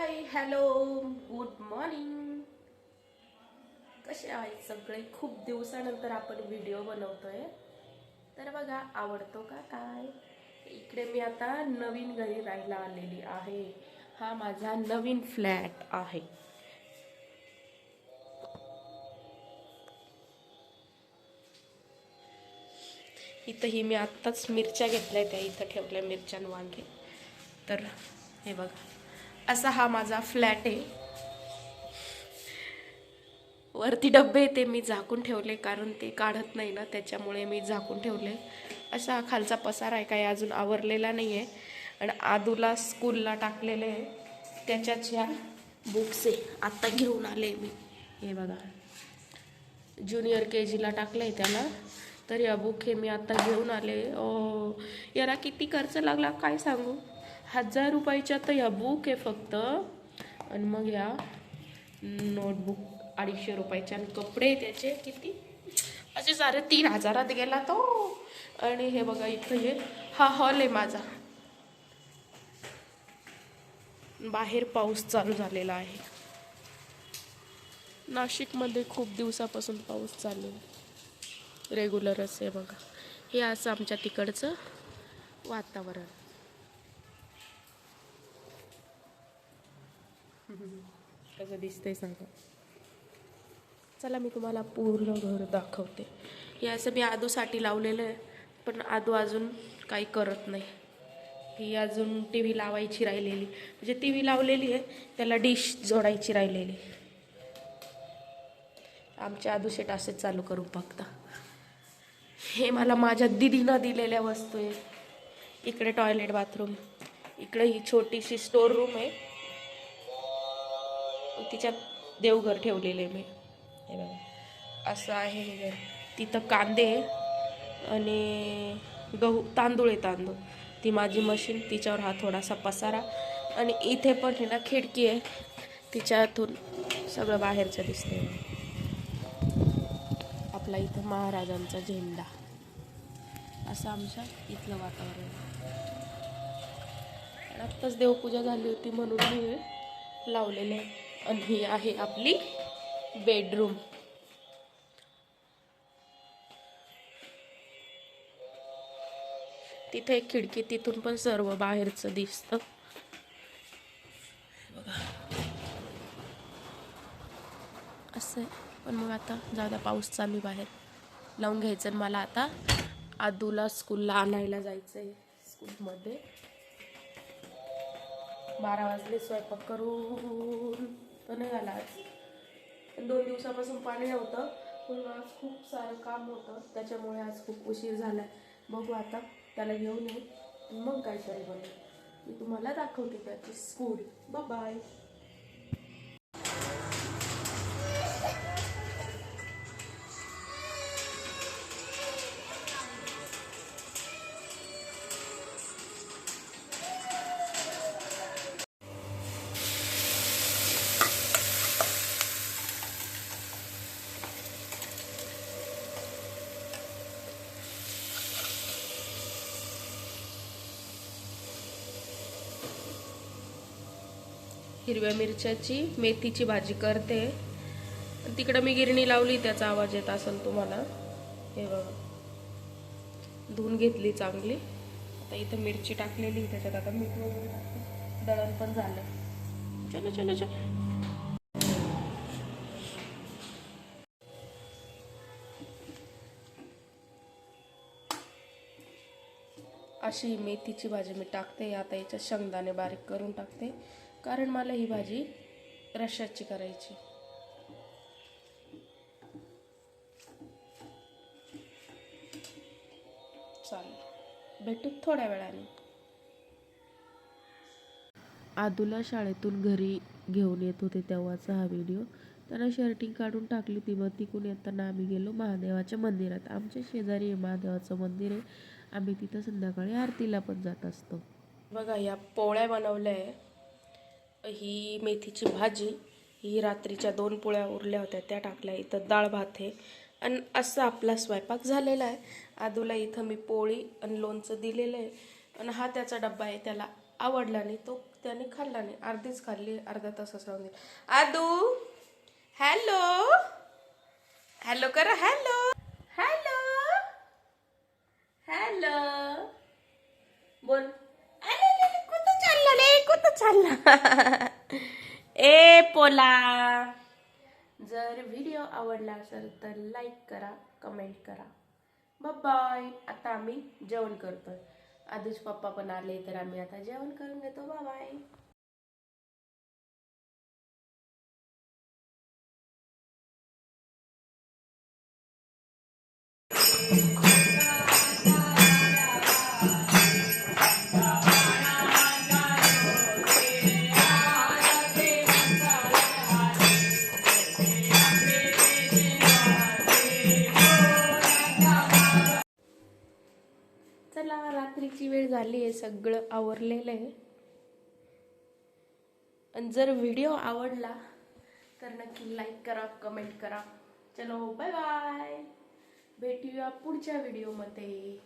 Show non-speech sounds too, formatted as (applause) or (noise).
Hi hello good morning कसे आहेत सगळे? खूप दिवसानंतर आपण व्हिडिओ बनवतोय. तर बघा आवडतो का काय? इकडे मी आता नवीन घरी राहायला आलेली आहे. हा माझा नवीन फ्लॅट आहे. इथंही मी आत्ताच मिरच्या घेतल्या त्या इथं ठेवल्या मिरच्या वांगे. तर हे बघा. असा हा माझा फ्लॅट आहे. वरती डब्बे ते मी झाकून ठेवले कारण ते काढत नाही ना त्याच्यामुळे मी झाकून ठेवले. असा हा खालचा पसार आहे काही अजून आवरलेला नाही आहे. आणि आदूला स्कूलला टाकलेले आहे. त्याच्याच ह्या बुक्स आहे. आत्ता घेऊन आले मी. हे बघा. ज्युनियर के जीला टाकलं आहे त्याला. तर या बुक हे मी आत्ता घेऊन आले. ओ याला किती खर्च लागला? काय सांगू? हजार रुपयाच्या तर ह्या बुक आहे फक्त. आणि मग या नोटबुक अडीचशे रुपयाचे आणि कपडे त्याचे. किती? असे सारे तीन हजारात गेला तो. आणि हे बघा इथं हे. हा हॉल आहे माझा. बाहेर पाऊस चालू झालेला आहे. नाशिकमध्ये खूप दिवसापासून पाऊस चालू आहे. रेग्युलरच आहे बघा. हे असं आमच्या तिकडचं वातावरण. कसं दिसतंय सांगा. चला मी तुम्हाला पूर्ण घर दाखवते. हे असं मी आदूसाठी लावलेलं आहे पण आदू अजून काही करत नाही. ही अजून टी व्ही लावायची राहिलेली. म्हणजे टी व्ही लावलेली आहे त्याला डिश जोडायची राहिलेली. आमच्या आदू शेट असेच चालू करू बघता. हे मला माझ्या दिदीनं दिलेल्या वस्तू आहे. इकडे टॉयलेट बाथरूम इकडे ही छोटीशी स्टोर रूम आहे. तिच्यात देवघर ठेवलेले मी. हे बघा. असं आहे हे घर. तिथं कांदे आहे आणि गहू तांदूळ आहे तांदूळ. ती माझी मशीन तिच्यावर हा थोडासा पसारा आणि इथे पण हे ना खिडकी आहे. तिच्यातून सगळं बाहेरचं दिसतंय. आपला इथं महाराजांचा झेंडा. असं आमच्या इथलं वातावरण आणि आत्ताच देवपूजा झाली होती म्हणून मी लावलेले आहे. आणि ही आहे आपली बेडरूम तिथे एक खिडकी तिथून पण सर्व बाहेरचं दिसतं. बघा असं आहे. पण मग आता जाऊ द्या पाऊस चालू बाहेर. लावून घ्यायचं आणि मला आता आदूला स्कूलला आणायला जायचं आहे स्कूलमध्ये बारा वाजले स्वयंपाक करून. तर नाही झाला आज. दोन दिवसापासून पाणी नव्हतं. पण आज खूप सारं काम होतं. त्याच्यामुळे आज खूप उशीर झाला आहे बघू आता. त्याला घेऊन येऊ. मग काय तरी बनवू मी तुम्हाला दाखवते त्याची स्कूल. बाय हिरव्या मिरच्याची मेथीची भाजी करते. तिकडं मी गिरणी लावली त्याचा आवाज येत असेल तुम्हाला. हे बघा. धुवून घेतली चांगली. आता इथं मिरची टाकलेली त्याच्यात आता मीठ वगैरे दळण पण झालं. चलो चलो चलो. अशी मेथीची भाजी मी टाकते. आता याच्यात शेंगदाणे बारीक करून टाकते. कारण मला ही भाजी रश्याची करायची. चालेल. भेटू थोड्या वेळाने. आदूला शाळेतून घरी घेऊन येत होते तेव्हाचा हा व्हिडिओ. त्यांना शर्टिंग काढून टाकली ती मग तिकून येताना आम्ही गेलो महादेवाच्या मंदिरात. आमच्या शेजारी आहे महादेवाचं मंदिर आहे. आम्ही तिथं संध्याकाळी आरतीला पण जात असतो. बघा या पोळ्या बनवल्या आहे. ही मेथीची भाजी ही रात्रीच्या दोन पोळ्या उरल्या होत्या त्या टाकल्या. इथं डाळ भात आहे. आणि असं आपला स्वयंपाक झालेला आहे. आदूला इथं मी पोळी आणि लोणचं दिलेलं आहे. आणि हा त्याचा डब्बा आहे त्याला आवडला नाही तो त्याने खाल्ला नाही. अर्धीच खाल्ली अर्धा तासच राहून दिली आदू हॅलो? हॅलो करा हॅलो? हॅलो? हॅलो? बोल. कुठं चालला. (laughs) ए पोला. जर व्हिडिओ आवडला असेल तर लाईक करा कमेंट करा. बाय आता आम्ही जेवण करतोय. आधीच पप्पा पण आले तर आम्ही आता जेवण करून घेतो. बाय दुपारची वेळ झाली आहे सगळं आवरलेलं आहे. आणि जर व्हिडिओ आवडला तर नक्की लाईक करा कमेंट करा. चलो बाय बाय भेटूया पुढच्या व्हिडिओमध्ये